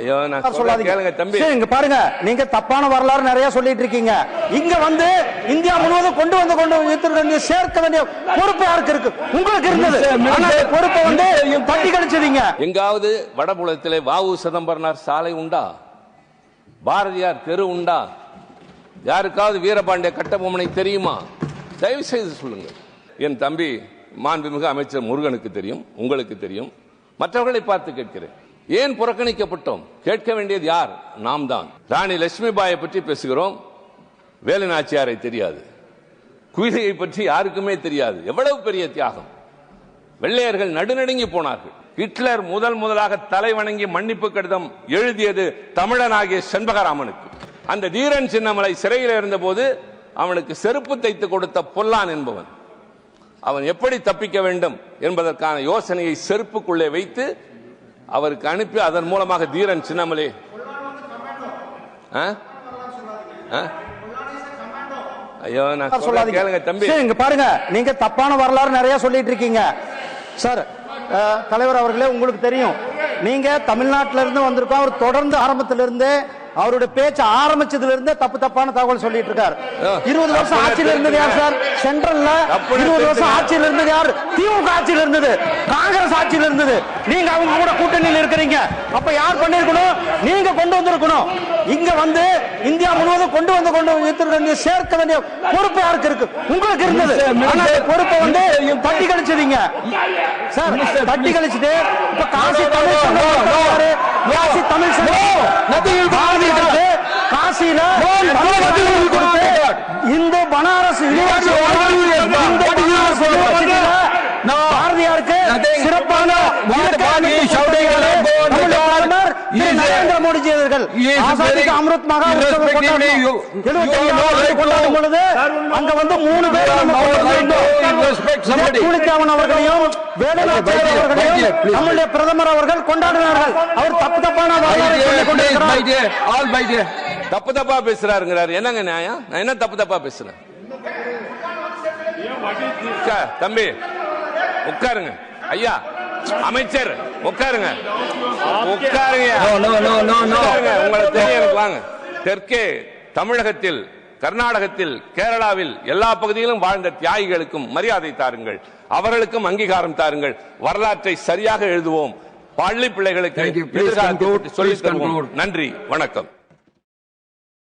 ஐயோ நான் சொல்லாதீங்க. கேளுங்க தம்பி. சரி, இங்க பாருங்க. நீங்க தப்பான வரலாறு நிறைய சொல்லிட்டு இருக்கீங்க. இங்க வந்து இந்தியா முழுவதும் கொண்டு வந்து கொண்டு வேண்டிய சேர்க்க வேண்டிய பொறுப்பு யாருக்கு இருக்கு? உங்களுக்கு இருந்தது. பொறுப்பை வந்து தட்டி கழிச்சதீங்க எங்காவது வடபுலத்திலே வாவு சிதம்பரனார் சாலை உண்டா? பாரதியார் தெரு உண்டா? யாருக்காவது வீரபாண்டிய கட்டபொம்மனை தெரியுமா? தயவு செய்து சொல்லுங்கள். என் தம்பி மாண்புமிகு அமைச்சர் முருகனுக்கு தெரியும் உங்களுக்கு தெரியும். மற்றவர்களை பார்த்து கேட்கிறேன். ஏன் புறக்கணிக்கப்பட்டோம்? கேட்க வேண்டியது யார்? நாம் தான் ராணி லட்சுமிபாயை பற்றி பேசுகிறோம். வேலு நாச்சியாரை தெரியாது. குயிலையை பற்றி யாருக்குமே தெரியாது. எவ்வளவு பெரிய தியாகம். வெள்ளையர்கள் நடுநடுங்கி போனார்கள். ஹிட்லர் முதல் முதலாக தலை வணங்கி மன்னிப்பு கடிதம் எழுதியது தமிழனாகிய செண்பகராமனுக்கு. அந்த தீரன் சின்னமலை சிறையில் இருந்தபோது அவனுக்கு செருப்பு தைத்து கொடுத்த பொல்லான் என்பவன். அவன் எப்படி தப்பிக்க வேண்டும் என்பதற்கான யோசனையை செருப்புக்குள்ளே வைத்து அவருக்கு அனுப்பி அதன் மூலமாக தீரன் சின்னமலை? ஐயோ நான் சொல்லாதீங்க. கேளுங்க தம்பி. இங்க பாருங்க. நீங்க தப்பான வரலாறு நிறைய சொல்லிட்டு இருக்கீங்க. சார் தலைவர் அவர்களே உங்களுக்கு தெரியும். நீங்க தமிழ்நாட்டில இருந்து வந்திருக்கோம் அவர் தொடர்ந்து ஆரம்பத்தில இருந்தே அவருடைய பேச்சு ஆரம்பிச்சதுல இருந்தே தப்பு தப்பான தகவல் சொல்லிட்டு இருக்காரு. இருபது வருஷம் ஆட்சியில இருந்தது யார் சார்? சென்ட்ரல்ல இருபது வருஷம். ஆட்சியில இருந்தது யார்? திமுக ஆட்சியில இருந்தது. காங்கிரஸ் ஆட்சியில இருந்தது. நீங்க அவங்க கூட கூட்டணியில் இருக்கிறீங்க. அப்ப யார் பண்ணிருக்கணும் நீங்க கொண்டு வந்திருக்கணும். இங்க வந்து இந்தியா முழுவதும் கொண்டு வந்து கொண்டு வேண்டிய சேர்க்க வேண்டிய பொறுப்பு யாருக்கு இருக்கு? உங்களுக்கு இருந்தது. ஆனா பொறுப்பை வந்து தட்டி கழிச்சதீங்க சார் தட்டி கழிச்சுட்டு இப்ப காசி தமிழ். காசி தமிழ் கொடுத்து இந்த பனாரஸ் பாரதியாருக்கு சிறப்பான நரேந்திர மோடிஜி அவர்கள். ஆசாதிக்கு அமிர்த் மகா உற்சவம் கொண்டாடினோம். 75 ஆண்டு கொண்டாடும் பொழுது அங்க வந்து மூணு பேர் அவர்களையும் வேலுநாச்சியார் அவர்களையும் நம்முடைய பிரதமர் அவர்கள் கொண்டாடினார்கள். அவர் தப்பு தப்பான தப்பு தப்பா பேசுறாருங்கிறாரு. என்னங்க நியாயம்? நான் என்ன தப்பு தப்பா பேசுறேன்? தம்பி உட்காருங்க. ஐயா அமைச்சர் உட்காருங்க. உட்காருங்க. தெரியும் எனக்கு வாங்க. தெற்கே தமிழகத்தில் கர்நாடகத்தில் கேரளாவில் எல்லா பகுதியிலும் வாழ்ந்த தியாகிகளுக்கும் மரியாதை தாருங்கள். அவர்களுக்கும் அங்கீகாரம் தாருங்கள். வரலாற்றை சரியாக எழுதுவோம். பள்ளி பிள்ளைகளுக்கு Please தருவோம். நன்றி. வணக்கம்.